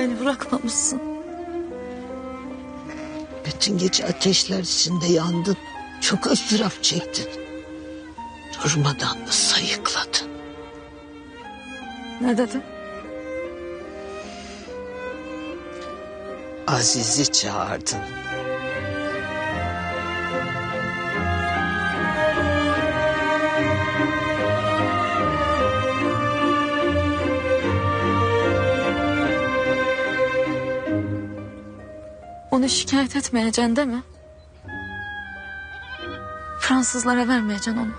beni bırakmamışsın. Bütün gece ateşler içinde yandın. Çok ızdırap çektin. Durmadan da sayıkladın. Ne dedin? Aziz'i çağırdın. Onu şikayet etmeyeceksin değil mi? Fransızlara vermeyeceksin onu.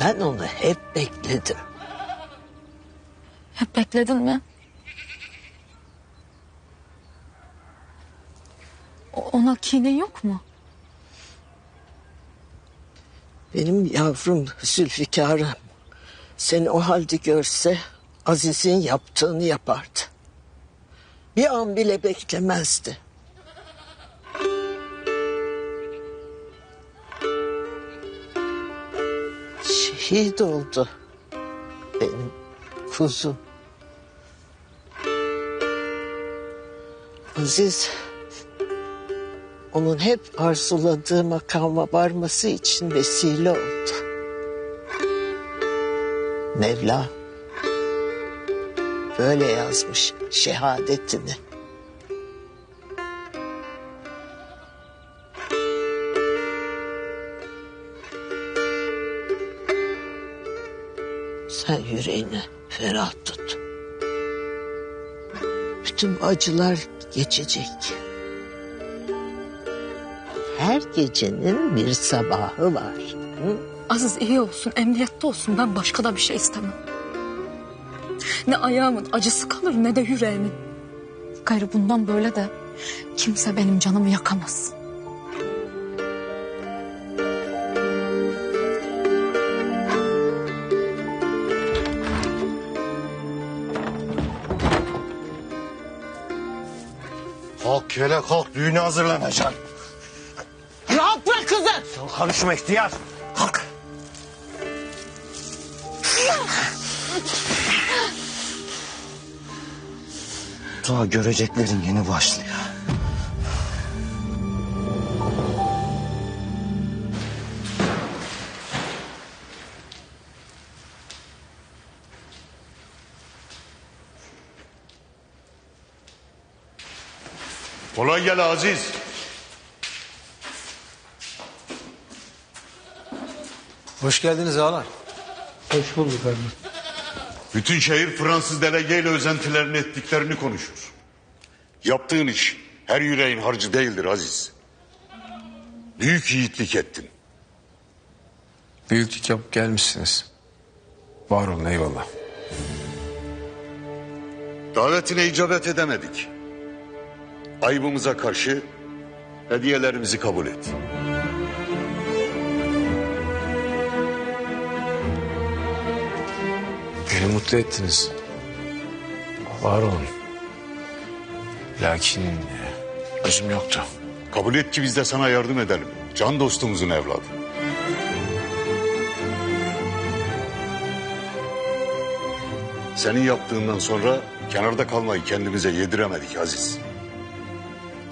Ben onu hep bekledim. Hep bekledin mi? Ona kinin yok mu? Benim yavrum Zülfikar'ım seni o halde görse Aziz'in yaptığını yapardı. Bir an bile beklemezdi. Şehit oldu benim kuzum. Aziz onun hep arzuladığı makama varması için vesile oldu. Mevla böyle yazmış şehadetini. Sen yüreğini ferah tut. Bütün acılar geçecek. Her gecenin bir sabahı var. Hı? Aziz iyi olsun, emniyette olsun. Ben başka da bir şey istemem. Ne ayağımın acısı kalır ne de yüreğimin. Gayrı bundan böyle de kimse benim canımı yakamaz. Kalk yere kalk düğüne hazırlanacaksın. Rahat bırak kızı. Sen karışma ihtiyar. Kalk. Daha göreceklerin yeni başlıyor. Kolay gel Aziz. Hoş geldiniz ağalar. Hoş bulduk abi. Bütün şehir Fransız delegeyle özentilerini ettiklerini konuşur. Yaptığın iş her yüreğin harcı değildir Aziz. Büyük yiğitlik ettin. Büyüklük yapıp gelmişsiniz. Var olun eyvallah. Davetine icabet edemedik. Ayıbımıza karşı hediyelerimizi kabul et. Beni mutlu ettiniz. Var olun. Lakin e, özüm yoktu. Kabul et ki biz de sana yardım edelim. Can dostumuzun evladı. Senin yaptığından sonra kenarda kalmayı kendimize yediremedik Aziz.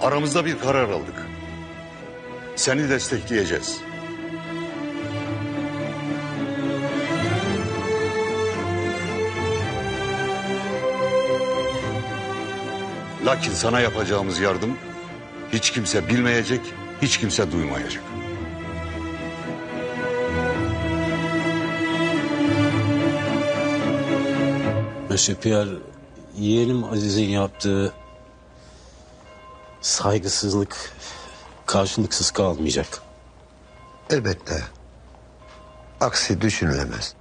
Aramızda bir karar aldık. Seni destekleyeceğiz. Lakin sana yapacağımız yardım hiç kimse bilmeyecek, hiç kimse duymayacak. Monsieur Pierre, yeğenim Aziz'in yaptığı saygısızlık karşılıksız kalmayacak. Elbette. Aksi düşünülemez.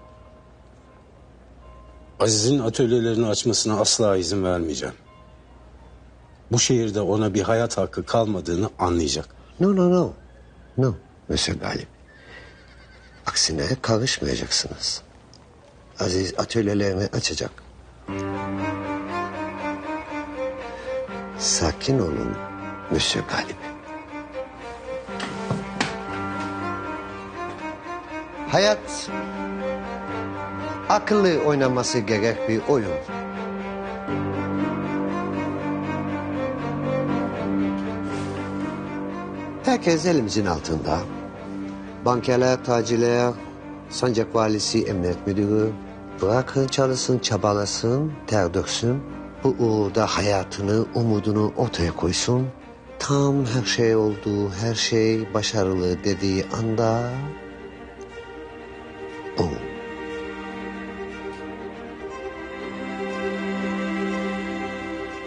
Aziz'in atölyelerini açmasına asla izin vermeyeceğim. Bu şehirde ona bir hayat hakkı kalmadığını anlayacak. No no no. No Monsieur Galip. Aksine karışmayacaksınız. Aziz atölyelerini açacak. Sakin olun Monsieur Galip. Hayat akıllı oynaması gerek bir oyun. Herkes elimizin altında. Bankerler, tacirler, sancak valisi, emniyet müdürü. Bırakın çalışsın, çabalasın, ter döksün. Bu uğurda hayatını, umudunu ortaya koysun. Tam her şey oldu, her şey başarılı dediği anda... Boom.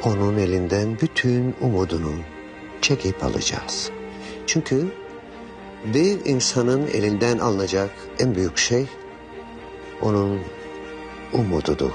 Onun elinden bütün umudunu çekip alacağız. Çünkü bir insanın elinden alınacak en büyük şey onun umududur.